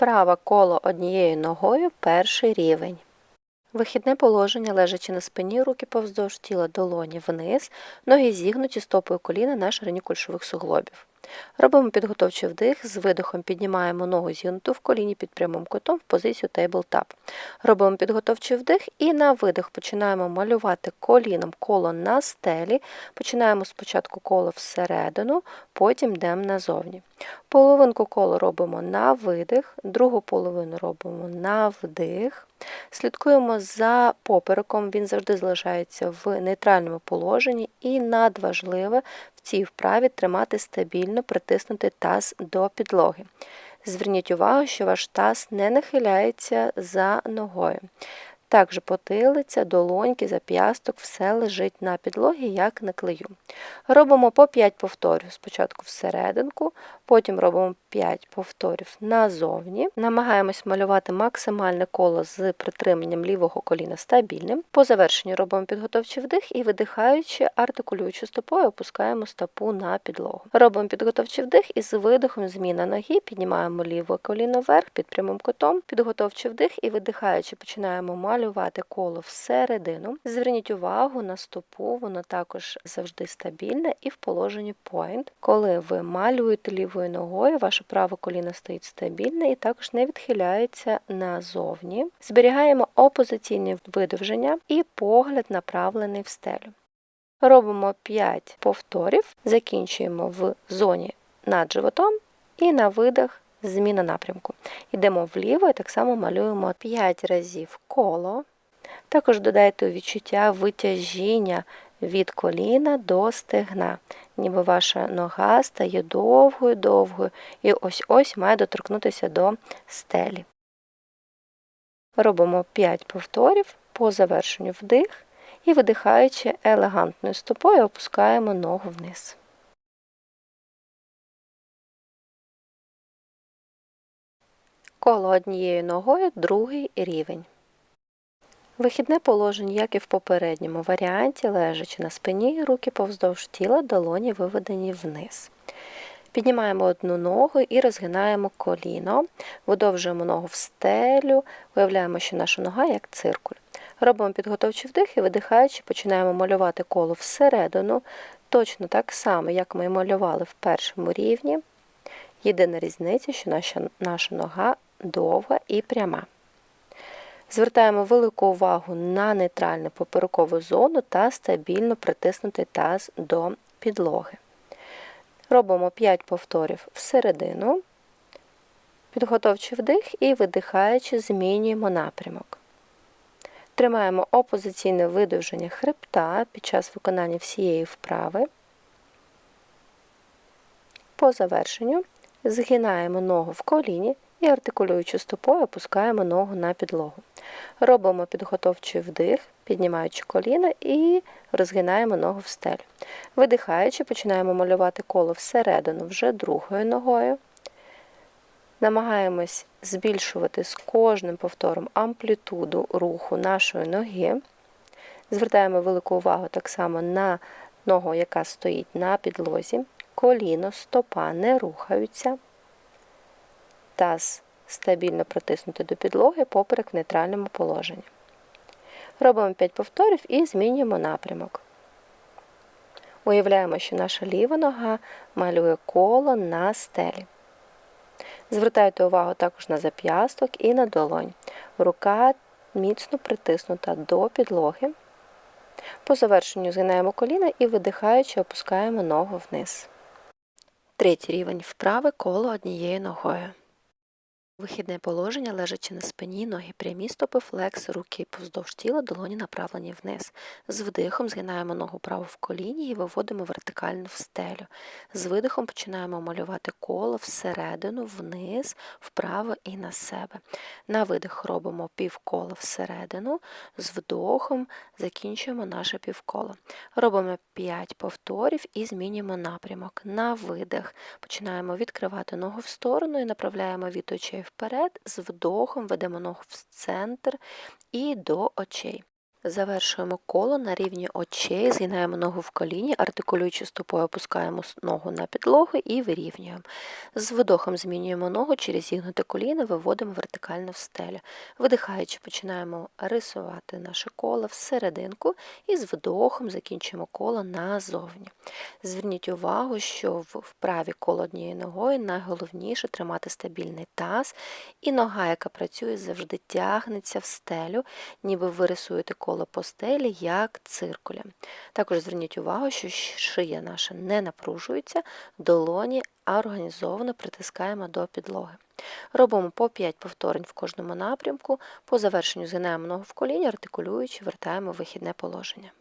Вправа коло однією ногою перший рівень. Вихідне положення, лежачи на спині, руки повздовж тіла долоні вниз, ноги зігнуті стопою коліна на ширині кульшових суглобів. Робимо підготовчий вдих, з видихом піднімаємо ногу зігнуту в коліні під прямим кутом в позицію тейбл-тап. Робимо підготовчий вдих і на видих починаємо малювати коліном коло на стелі. Починаємо спочатку коло всередину, потім йдемо назовні. Половинку кола робимо на видих, другу половину робимо на вдих. Слідкуємо за попереком, він завжди залишається в нейтральному положенні, і надважливе в цій вправі тримати стабільно притиснутий таз до підлоги. Зверніть увагу, що ваш таз не нахиляється за ногою. Також потилиця, долоньки, зап'ясток, все лежить на підлогі, як на клею. Робимо по 5 повторів. Спочатку всерединку, потім робимо 5 повторів назовні. Намагаємось малювати максимальне коло з притриманням лівого коліна стабільним. По завершенню робимо підготовчий вдих і видихаючи, артикулюючи стопою, опускаємо стопу на підлогу. Робимо підготовчий вдих і з видихом зміна ноги, піднімаємо ліве коліно вверх під прямим кутом, підготовчий вдих і видихаючи, починаємо малювати коло всередину. Зверніть увагу на стопу, воно також завжди стабільне і в положенні point. Коли ви малюєте лівою ногою, ваше праве коліно стоїть стабільне і також не відхиляється назовні. Зберігаємо опозиційне видовження і погляд направлений в стелю. Робимо 5 повторів, закінчуємо в зоні над животом і на видих зміна напрямку. Йдемо вліво і так само малюємо 5 разів коло. Також додайте відчуття витяжіння від коліна до стегна, ніби ваша нога стає довгою-довгою і ось-ось має доторкнутися до стелі. Робимо 5 повторів по завершенню вдих і видихаючи елегантною стопою, опускаємо ногу вниз. Коло однією ногою другий рівень. Вихідне положення, як і в попередньому варіанті, лежачи на спині, руки повздовж тіла, долоні виведені вниз. Піднімаємо одну ногу і розгинаємо коліно, видовжуємо ногу в стелю, уявляємо, що наша нога як циркуль. Робимо підготовчий вдих і видихаючи, починаємо малювати коло всередину, точно так само, як ми малювали в першому рівні. Єдина різниця, що наша, наша нога довга і пряма. Звертаємо велику увагу на нейтральну поперекову зону та стабільно притиснутий таз до підлоги. Робимо 5 повторів всередину, підготовчий вдих і видихаючи, змінюємо напрямок. Тримаємо опозиційне видовження хребта під час виконання всієї вправи. По завершенню згинаємо ногу в коліні і артикулюючи стопою, опускаємо ногу на підлогу. Робимо підготовчий вдих, піднімаючи коліна і розгинаємо ногу в стелю. Видихаючи, починаємо малювати коло всередину вже другою ногою. Намагаємось збільшувати з кожним повтором амплітуду руху нашої ноги. Звертаємо велику увагу так само на ногу, яка стоїть на підлозі. Коліно, стопа не рухаються. Таз стабільно притиснути до підлоги поперек в нейтральному положенні. Робимо 5 повторів і змінюємо напрямок. Уявляємо, що наша ліва нога малює коло на стелі. Звертайте увагу також на зап'ясток і на долонь. Рука міцно притиснута до підлоги. По завершенню згинаємо коліна і видихаючи, опускаємо ногу вниз. Третій рівень вправи коло однією ногою. Вихідне положення, лежачи на спині, ноги прямі, стопи флекс, руки повздовж тіла, долоні направлені вниз. З вдихом згинаємо ногу праву в коліні і виводимо вертикально в стелю. З видихом починаємо малювати коло всередину, вниз, вправо і на себе. На видих робимо півкола всередину, з вдохом закінчуємо наше півколо. Робимо 5 повторів і змінюємо напрямок. На видих починаємо відкривати ногу в сторону і направляємо від очей вперед, з вдохом ведемо ногу в центр і до очей. Завершуємо коло на рівні очей, згинаємо ногу в коліні, артикулюючи стопою, опускаємо ногу на підлогу і вирівнюємо. З видохом змінюємо ногу через зігнуте коліно, виводимо вертикально в стелю. Видихаючи, починаємо рисувати наше коло всерединку і з вдохом закінчуємо коло назовні. Зверніть увагу, що в вправі коло однією ногою найголовніше тримати стабільний таз, і нога, яка працює, завжди тягнеться в стелю, ніби ви рисуєте коло по стелі, як циркулем. Також зверніть увагу, що шия наша не напружується, долоні а організовано притискаємо до підлоги. Робимо по 5 повторень в кожному напрямку. По завершенню згинаємо ногу в коліні, артикулюючи, вертаємо вихідне положення.